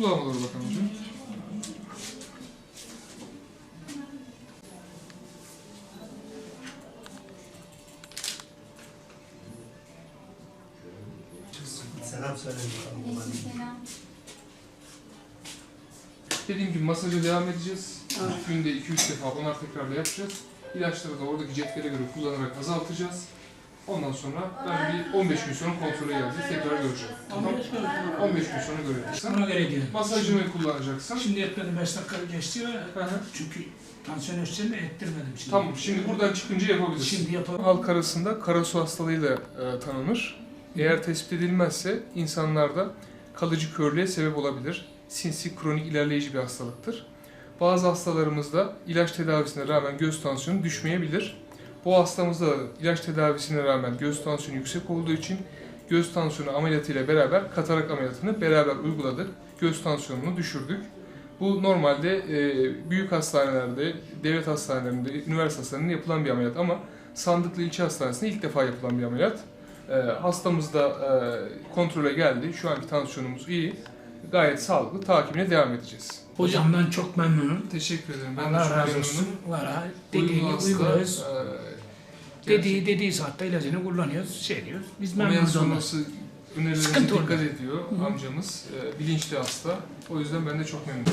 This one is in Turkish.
Kulağıma doğru bakalım hocam. Selam. Aleykümselam. Dediğim gibi masaja devam edeceğiz. Günde 2-3 defa onar tekrarla yapacağız. İlaçları da oradaki cetvele göre kullanarak azaltacağız. Ondan sonra ben bir 15 gün sonra kontrole geleceğiz. Tekrar göreceğim. Tamam. 15 gün sonra göreceksin. Ona göre diyorum. Masajını kullanacaksın. Şimdi etmedim 5 dakika geçti hı. çünkü tansiyon ölçeceğimi ettirmedim şimdi. Tamam, şimdi buradan çıkınca yapabilirsin. Şimdi yapalım. Halk arasında karasu hastalığıyla e, tanınır. Eğer tespit edilmezse insanlarda kalıcı körlüğe sebep olabilir. Sinsi kronik ilerleyici bir hastalıktır. Bazı hastalarımızda ilaç tedavisine rağmen göz tansiyonu düşmeyebilir. Bu hastamızda da ilaç tedavisine rağmen göz tansiyonu yüksek olduğu için göz tansiyonu ameliyatıyla beraber katarak ameliyatını beraber uyguladık. Göz tansiyonunu düşürdük. Bu normalde e, büyük hastanelerde, devlet hastanelerinde, üniversite hastanelerinde yapılan bir ameliyat ama Sandıklı İlçe Hastanesi'nde ilk defa yapılan bir ameliyat. E, hastamız da e, kontrole geldi. Şu anki tansiyonumuz iyi. Gayet sağlıklı. Takibine devam edeceğiz. Hocamdan çok memnunum. Teşekkür ederim. Ben de Allah razı memnunum. olsun. Valla dediğini uyguluyoruz. e, Dediği, dediği saatte ilacını kullanıyoruz. Şey diyoruz. Biz memnunuz önerilerimize Sıkıntı dikkat olmuyor. ediyor hı. amcamız. E, bilinçli hasta. O yüzden ben de çok memnunum.